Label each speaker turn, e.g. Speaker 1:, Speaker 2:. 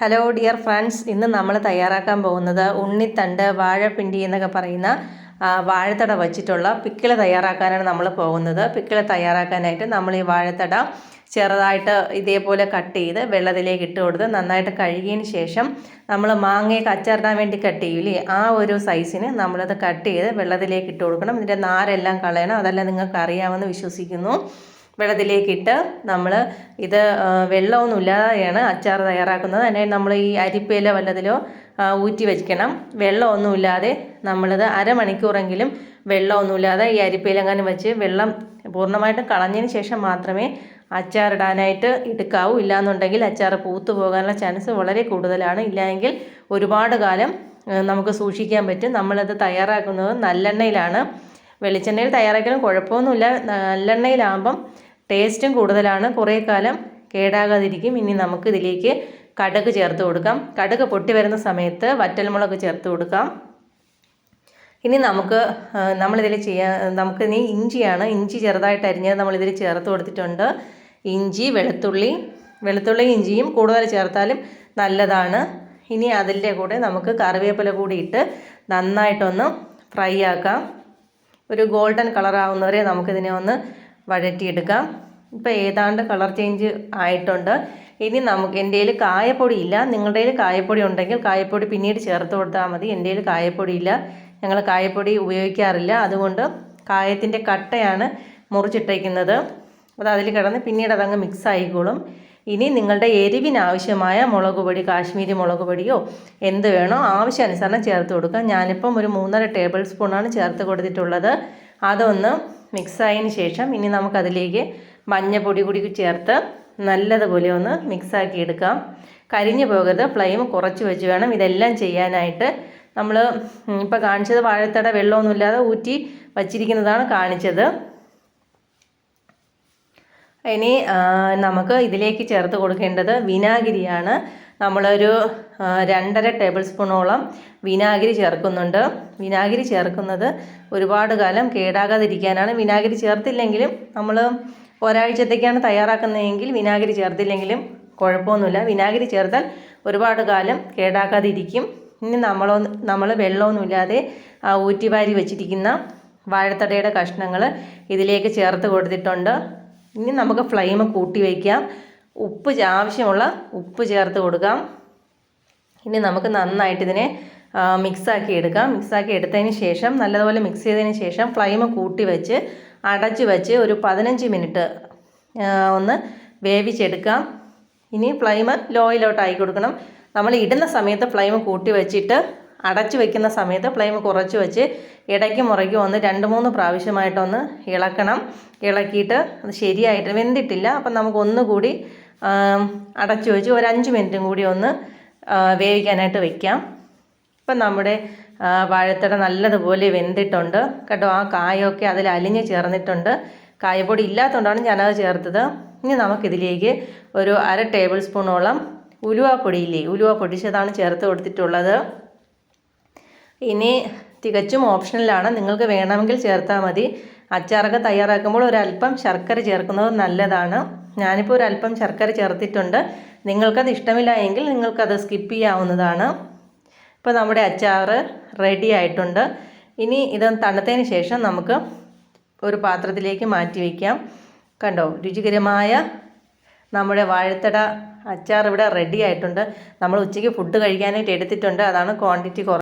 Speaker 1: Hello dear friends ഇന്ന് നമ്മൾ തയ്യാറാക്കാൻ പോകുന്നത് ഉണ്ണിത്തണ്ട് വാഴപ്പിണ്ടി എന്നൊക്കെ പറയുന്ന വാഴത്തട വച്ചിട്ടുള്ള പിക്കിൾ തയ്യാറാക്കാനാണ് നമ്മൾ പോകുന്നത്. പിക്കിൾ തയ്യാറാക്കാനായിട്ട് നമ്മൾ ഈ വാഴത്തട ചെറുതായിട്ട് ഇതേപോലെ കട്ട് ചെയ്ത് വെള്ളത്തിലേക്ക് ഇട്ട് കൊടുത്ത് നന്നായിട്ട് കഴുകിയതിന് ശേഷം നമ്മൾ മാങ്ങയൊക്കെ അച്ചാറിടാൻ വേണ്ടി കട്ട് ചെയ്യൂലേ ആ ഒരു സൈസിന് നമ്മളത് കട്ട് ചെയ്ത് വെള്ളത്തിലേക്ക് ഇട്ട് കൊടുക്കണം. ഇതിന്റെ നാരെല്ലാം കളയണം. അതെല്ലാം നിങ്ങൾക്ക് അറിയാമെന്ന് വിശ്വസിക്കുന്നു. വെള്ളത്തിലേക്കിട്ട് നമ്മൾ ഇത് വെള്ളമൊന്നും ഇല്ലാതെയാണ് അച്ചാർ തയ്യാറാക്കുന്നത്. അതിനെ നമ്മൾ ഈ അരിപ്പയിലോ വല്ലതിലോ ഊറ്റി വെക്കണം. വെള്ളമൊന്നുമില്ലാതെ നമ്മളിത് അരമണിക്കൂറെങ്കിലും വെള്ളമൊന്നുമില്ലാതെ ഈ അരിപ്പയിലെങ്ങാനും വെച്ച് വെള്ളം പൂർണമായിട്ടും കളഞ്ഞതിന് ശേഷം മാത്രമേ അച്ചാറിടാനായിട്ട് എടുക്കാവൂ. ഇല്ലാന്നുണ്ടെങ്കിൽ അച്ചാർ പൂത്തു പോകാനുള്ള ചാൻസ് വളരെ കൂടുതലാണ്. ഇല്ലായെങ്കിൽ ഒരുപാട് കാലം നമുക്ക് സൂക്ഷിക്കാൻ പറ്റും. നമ്മളത് തയ്യാറാക്കുന്നത് നല്ലെണ്ണയിലാണ്. വെളിച്ചെണ്ണയിൽ തയ്യാറാക്കിയാലും കുഴപ്പമൊന്നുമില്ല. നല്ലെണ്ണയിലാകുമ്പം ടേസ്റ്റും കൂടുതലാണ്. കുറേ കാലം കേടാകാതിരിക്കും. ഇനി നമുക്ക് ഇതിലേക്ക് കടുക് ചേർത്ത് കൊടുക്കാം. കടുക് പൊട്ടി വരുന്ന സമയത്ത് വറ്റൽമുളക് ചേർത്ത് കൊടുക്കാം. ഇനി നമുക്ക് നമ്മളിതിൽ ചെയ്യാൻ നമുക്ക് ഇനി ഇഞ്ചിയാണ്. ഇഞ്ചി ചെറുതായിട്ട് അരിഞ്ഞത് നമ്മളിതിൽ ചേർത്ത് കൊടുത്തിട്ടുണ്ട്. ഇഞ്ചി വെളുത്തുള്ളി വെളുത്തുള്ളി ഇഞ്ചിയും കൂടുതൽ ചേർത്താലും നല്ലതാണ്. ഇനി അതിന്റെ കൂടെ നമുക്ക് കറിവേപ്പില കൂടി ഇട്ട് നന്നായിട്ടൊന്ന് ഫ്രൈ ആക്കാം. ഒരു ഗോൾഡൻ കളറാവുന്നവരെ നമുക്കിതിനെ ഒന്ന് വഴറ്റിയെടുക്കാം ഇപ്പോൾ ഏതാണ്ട് കളർ ചേഞ്ച് ആയിട്ടുണ്ട്. ഇനി നമുക്ക് എന്റെ കയ്യിൽ കായപ്പൊടി ഇല്ല. നിങ്ങളുടെ കയ്യിൽ കായപ്പൊടി ഉണ്ടെങ്കിൽ കായപ്പൊടി പിന്നീട് ചേർത്ത് കൊടുത്താൽ മതി. എന്റെ കയ്യിൽ കായപ്പൊടി ഇല്ല. ഞങ്ങൾ കായപ്പൊടി ഉപയോഗിക്കാറില്ല. അതുകൊണ്ട് കായത്തിന്റെ കട്ടയാണ് മുറിച്ചിട്ടേക്കുന്നത്. അത് അതിൽ കിടന്ന് പിന്നീട് അതങ്ങ് മിക്സ് ആയിക്കോളും. ഇനി നിങ്ങളുടെ എരിവിനാവശ്യമായ മുളക് പൊടി കാശ്മീരി മുളക് പൊടിയോ എന്ത് വേണോ ആവശ്യാനുസരണം ചേർത്ത് കൊടുക്കാം ഞാനിപ്പം ഒരു മൂന്നര ടേബിൾ സ്പൂണാണ് ചേർത്ത് കൊടുത്തിട്ടുള്ളത്. അതൊന്ന് മിക്സ് ആയതിന് ശേഷം ഇനി നമുക്കതിലേക്ക് മഞ്ഞപ്പൊടി കൂടി ചേർത്ത് നല്ലതുപോലെ ഒന്ന് മിക്സാക്കി എടുക്കാം കരിഞ്ഞു പോകരുത് ഫ്ലെയിം കുറച്ച് വെച്ച് വേണം ഇതെല്ലാം ചെയ്യാനായിട്ട്. നമ്മൾ ഇപ്പോൾ കാണിച്ചത് വാഴത്തട വെള്ളമൊന്നുമില്ലാതെ ഊറ്റി വച്ചിരിക്കുന്നതാണ് കാണിച്ചത്. ഇനി നമുക്ക് ഇതിലേക്ക് ചേർത്ത് കൊടുക്കേണ്ടത് വിനാഗിരിയാണ്. നമ്മളൊരു രണ്ടര ടേബിൾ സ്പൂണോളം വിനാഗിരി ചേർക്കുന്നുണ്ട്. വിനാഗിരി ചേർക്കുന്നത് ഒരുപാട് കാലം കേടാകാതിരിക്കാനാണ്. വിനാഗിരി ചേർത്തില്ലെങ്കിലും നമ്മൾ ഒരാഴ്ചത്തേക്കാണ് തയ്യാറാക്കുന്നതെങ്കിൽ വിനാഗിരി ചേർത്തില്ലെങ്കിലും കുഴപ്പമൊന്നുമില്ല. വിനാഗിരി ചേർത്താൽ ഒരുപാട് കാലം കേടാക്കാതിരിക്കും ഇനി നമ്മളോ നമ്മൾ വെള്ളമൊന്നുമില്ലാതെ ഊറ്റിവാരി വെച്ചിരിക്കുന്ന വാഴത്തടയുടെ കഷ്ണങ്ങൾ ഇതിലേക്ക് ചേർത്ത് കൊടുത്തിട്ടുണ്ട്. ഇനി നമുക്ക് ഫ്ലെയിം കൂട്ടി വയ്ക്കാം ഉപ്പ് ആവശ്യമുള്ള ഉപ്പ് ചേർത്ത് കൊടുക്കാം. ഇനി നമുക്ക് നന്നായിട്ട് ഇതിനെ മിക്സാക്കി എടുക്കാം. മിക്സാക്കി എടുത്തതിന് ശേഷം നല്ലതുപോലെ മിക്സ് ചെയ്തതിന് ശേഷം ഫ്ലെയിം കൂട്ടി വെച്ച് അടച്ചു വെച്ച് ഒരു പതിനഞ്ച് മിനിറ്റ് ഒന്ന് വേവിച്ചെടുക്കാം. ഇനി ഫ്ലെയിം ലോയിലോട്ട് ആയി കൊടുക്കണം. നമ്മൾ ഇടുന്ന സമയത്ത് ഫ്ലെയിം കൂട്ടി വെച്ചിട്ട് അടച്ചു വെക്കുന്ന സമയത്ത് ഫ്ലെയിം കുറച്ച് വെച്ച് ഇടയ്ക്ക് മുറയ്ക്കും ഒന്ന് രണ്ട് മൂന്ന് പ്രാവശ്യമായിട്ടൊന്ന് ഇളക്കണം. ഇളക്കിയിട്ട് അത് ശരിയായിട്ട് വെന്തിട്ടില്ല. അപ്പം നമുക്ക് ഒന്നുകൂടി അടച്ചു വെച്ച് ഒരു അഞ്ച് മിനിറ്റും കൂടി ഒന്ന് വേവിക്കാനായിട്ട് വെക്കാം. ഇപ്പം നമ്മുടെ വാഴത്തട നല്ലതുപോലെ വെന്തിട്ടുണ്ട്. കേട്ടോ ആ കായൊക്കെ അതിൽ അലിഞ്ഞ് ചേർന്നിട്ടുണ്ട്. കായപ്പൊടി ഇല്ലാത്തതുകൊണ്ടാണ് ഞാനത് ചേർത്തത്. ഇനി നമുക്കിതിലേക്ക് ഒരു അര ടേബിൾ സ്പൂണോളം ഉലുവാപ്പൊടിയില്ലേ ഉലുവ പൊടിച്ചതാണ് ചേർത്ത് കൊടുത്തിട്ടുള്ളത്. ഇനി തികച്ചും ഓപ്ഷണലാണ് നിങ്ങൾക്ക് വേണമെങ്കിൽ ചേർത്താൽ മതി. അച്ചാറൊക്കെ തയ്യാറാക്കുമ്പോൾ ഒരല്പം ശർക്കര ചേർക്കുന്നത് നല്ലതാണ്. ഞാനിപ്പോൾ ഒരല്പം ശർക്കര ചേർത്തിട്ടുണ്ട്. നിങ്ങൾക്കത് ഇഷ്ടമില്ല എങ്കിൽ നിങ്ങൾക്കത് സ്കിപ്പ് ചെയ്യാവുന്നതാണ്. ഇപ്പോൾ നമ്മുടെ അച്ചാർ റെഡി ആയിട്ടുണ്ട്. ഇനി ഇത് തണുത്തതിന് ശേഷം നമുക്ക് ഒരു പാത്രത്തിലേക്ക് മാറ്റി വയ്ക്കാം. കണ്ടോ രുചികരമായ നമ്മുടെ വാഴത്തട അച്ചാർ ഇവിടെ റെഡി ആയിട്ടുണ്ട്. നമ്മൾ ഉച്ചയ്ക്ക് ഫുഡ് കഴിക്കാനായിട്ട് എടുത്തിട്ടുണ്ട്. അതാണ് ക്വാണ്ടിറ്റി കുറ